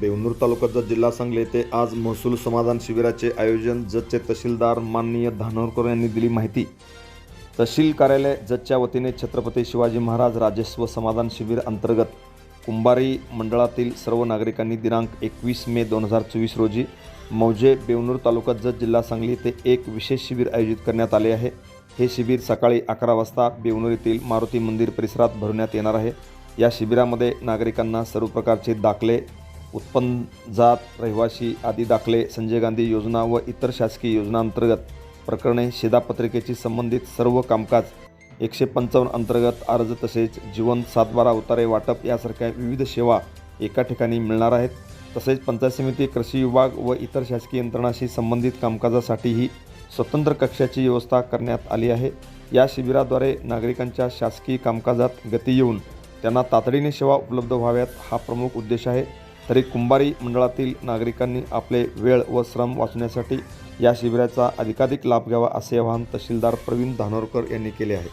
देवनूर तालुक्याचा जिल्हा सांगली येथे आज महसूल समाधान शिबिराचे आयोजन जतचे तहसीलदार माननीय धानोरकर यांनी दिली माहिती. तहसील कार्यालय जतच्या वतीने छत्रपती शिवाजी महाराज राजस्व समाधान शिबिर अंतर्गत कुंभारी मंडळातील सर्व नागरिकांनी दिनांक एकवीस मे दोन हजार चोवीस रोजी मौजे बेवनूर तालुका जत जिल्हा सांगली येथे एक विशेष शिबिर आयोजित करण्यात आले आहे. हे शिबिर सकाळी अकरा वाजता बेवनूर येथील मारुती मंदिर परिसरात भरवण्यात येणार आहे. या शिबिरामध्ये नागरिकांना सर्व प्रकारचे दाखले उत्पन्न जात रहिवासी आदी दाखले संजय गांधी योजना व इतर शासकीय योजनांतर्गत प्रकरणे शिधापत्रिकेची संबंधित सर्व कामकाज एकशे पंचावन्न अंतर्गत अर्ज तसेच जीवन सातबारा उतारे वाटप यासारख्या विविध सेवा एका ठिकाणी मिळणार आहेत. तसेच पंचायत समिती कृषी विभाग व इतर शासकीय यंत्रणाशी संबंधित कामकाजासाठीही स्वतंत्र कक्षाची व्यवस्था करण्यात आली आहे. या शिबिराद्वारे नागरिकांच्या शासकीय कामकाजात गती येऊन त्यांना तातडीने सेवा उपलब्ध व्हाव्यात हा प्रमुख उद्देश आहे. तरी कुंभारी मंडळातील नागरिकांनी आपले वेळ व श्रम वाचवण्यासाठी या शिबिराचा अधिकाधिक लाभ घ्यावा असे आवाहन तहसीलदार प्रवीण धानोरकर यांनी केले आहे.